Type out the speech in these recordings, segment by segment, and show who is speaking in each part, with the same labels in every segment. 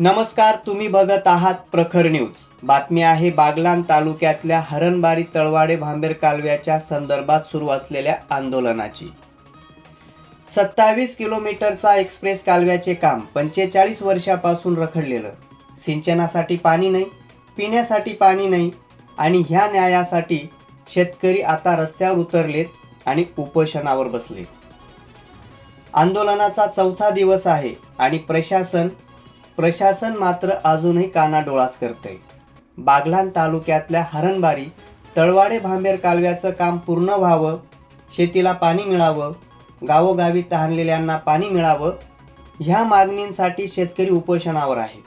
Speaker 1: नमस्कार तुम्ही बघत आहात प्रखर न्यूज. बातमी आहे बागलान तालुक्यातल्या हरणबारी तळवाडे भांबेर कालव्याच्या संदर्भात सुरू असलेल्या आंदोलनाची. सत्तावीस किलोमीटरचा एक्सप्रेस कालव्याचे काम पंचेचाळीस वर्षापासून रखडलेलं. सिंचनासाठी पाणी नाही पिण्यासाठी पाणी नाही आणि ह्या न्यायासाठी शेतकरी आता रस्त्यावर उतरलेत आणि उपोषणावर बसले आंदोलनाचा चौथा दिवस आहे आणि प्रशासन प्रशासन मात्र अजूनही कानाडोळाच करतंय. बागलान तालुक्यातल्या हरणबारी तळवाडे भांबेर कालव्याचं काम पूर्ण व्हावं शेतीला पाणी मिळावं गावोगावी तहानलेल्यांना पाणी मिळावं ह्या मागणींसाठी शेतकरी उपोषणावर आहे.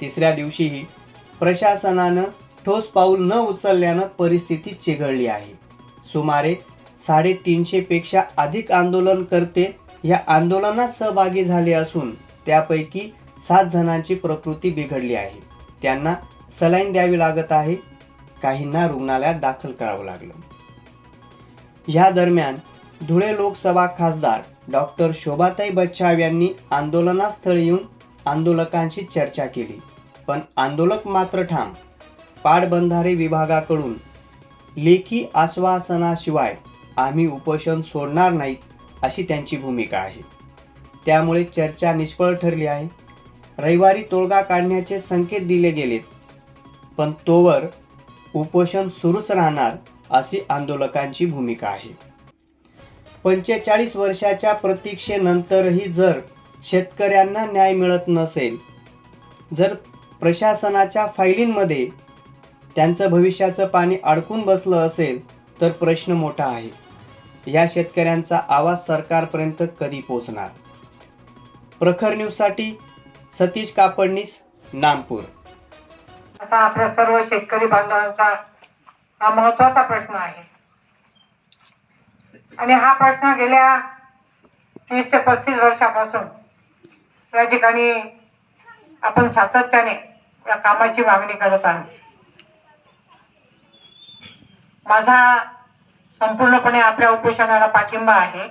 Speaker 1: तिसऱ्या दिवशीही प्रशासनानं ठोस पाऊल न उचलल्यानं परिस्थिती चिघळली आहे. सुमारे साडेतीनशेपेक्षा अधिक आंदोलनकर्ते या आंदोलनात सहभागी झाले असून त्यापैकी सात जणांची प्रकृती बिघडली आहे. त्यांना सलाईन द्यावी लागत आहे. काहींना रुग्णालयात दाखल करावं लागलं. या दरम्यान धुळे लोकसभा खासदार डॉक्टर शोभाताई बच्छाव यांनी आंदोलनास्थळी येऊन आंदोलकांशी चर्चा केली. पण आंदोलक मात्र ठाम. पाटबंधारे विभागाकडून लेखी आश्वासनाशिवाय आम्ही उपोषण सोडणार नाहीत अशी त्यांची भूमिका आहे. त्यामुळे चर्चा निष्फळ ठरली आहे. रविवारी तोडगा काढण्याचे संकेत दिले गेलेत. पण तोवर उपोषण सुरूच राहणार अशी आंदोलकांची भूमिका आहे. पंचेचाळीस वर्षाच्या प्रतीक्षेनंतरही जर शेतकऱ्यांना न्याय मिळत नसेल जर प्रशासनाच्या फायलींमध्ये त्यांचं भविष्याचं पाणी अडकून बसलं असेल तर प्रश्न मोठा आहे. या शेतकऱ्यांचा आवाज सरकारपर्यंत कधी पोहोचणार प्रखर न्यूजसाठी सतीश कापडणीस नामपूर.
Speaker 2: आता आपल्या सर्व शेतकरी बांधवांचा हा महत्त्वाचा प्रश्न आहे. आणि हा प्रश्न गेल्या तीस ते पस्तीस वर्षापासून या ठिकाणी आपण सातत्याने या कामाची मागणी करत आहोत. माझा संपूर्णपणे आपल्या उपोषणाला पाठिंबा आहे.